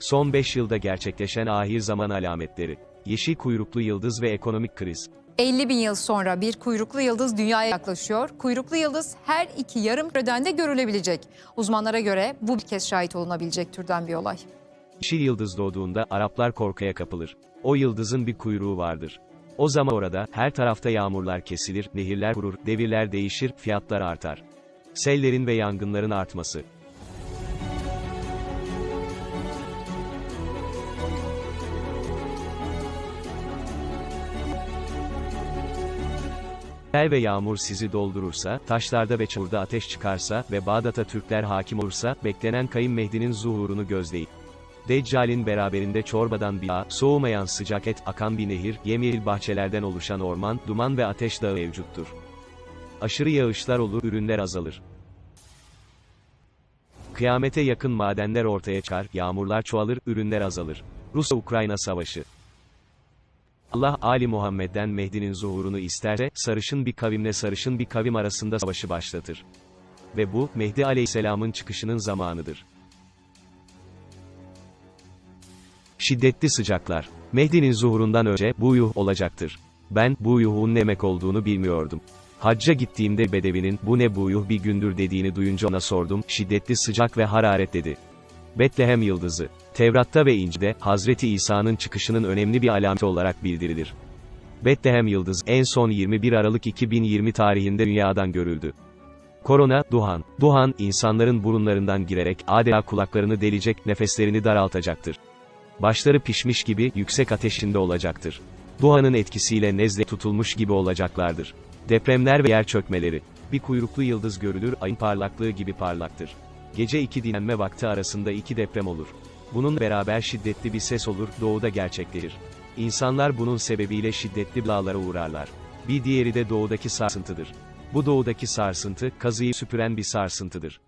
Son 5 yılda gerçekleşen ahir zaman alametleri. Yeşil kuyruklu yıldız ve ekonomik kriz. 50 bin yıl sonra bir kuyruklu yıldız dünyaya yaklaşıyor. Kuyruklu yıldız her iki yarım küreden de görülebilecek. Uzmanlara göre bu bir kez şahit olunabilecek türden bir olay. Yeşil yıldız doğduğunda Araplar korkuya kapılır. O yıldızın bir kuyruğu vardır. O zaman orada her tarafta yağmurlar kesilir, nehirler kurur, devirler değişir, fiyatlar artar. Sellerin ve yangınların artması. Sel ve yağmur sizi doldurursa, taşlarda ve çamurda ateş çıkarsa ve Bağdat'a Türkler hakim olursa, beklenen Kayın Mehdi'nin zuhurunu gözleyin. Deccal'in beraberinde çorbadan bir ağ, soğumayan sıcak et, akan bir nehir, yemyeşil bahçelerden oluşan orman, duman ve ateş dağı mevcuttur. Aşırı yağışlar olur, ürünler azalır. Kıyamete yakın madenler ortaya çıkar, yağmurlar çoğalır, ürünler azalır. Rus-Ukrayna Savaşı Allah Ali Muhammed'den Mehdi'nin zuhurunu isterse, sarışın bir kavimle sarışın bir kavim arasında savaşı başlatır. Ve bu, Mehdi Aleyhisselam'ın çıkışının zamanıdır. Şiddetli sıcaklar. Mehdi'nin zuhurundan önce, bu yuh olacaktır. Ben, bu yuhun ne demek olduğunu bilmiyordum. Hacca gittiğimde Bedevi'nin, bu ne bu yuh bir gündür dediğini duyunca ona sordum, şiddetli sıcak ve hararet dedi. Betlehem Yıldızı. Tevrat'ta ve İncil'de, Hazreti İsa'nın çıkışının önemli bir alameti olarak bildirilir. Betlehem Yıldızı, en son 21 Aralık 2020 tarihinde dünyadan görüldü. Korona, duhan. Duhan, insanların burunlarından girerek, adeta kulaklarını delecek, nefeslerini daraltacaktır. Başları pişmiş gibi, yüksek ateşinde olacaktır. Duhanın etkisiyle nezle tutulmuş gibi olacaklardır. Depremler ve yer çökmeleri. Bir kuyruklu yıldız görülür, ayın parlaklığı gibi parlaktır. Gece iki dinlenme vakti arasında iki deprem olur. Bunun beraber şiddetli bir ses olur, doğuda gerçekleşir. İnsanlar bunun sebebiyle şiddetli belalara uğrarlar. Bir diğeri de doğudaki sarsıntıdır. Bu doğudaki sarsıntı, kazıyı süpüren bir sarsıntıdır.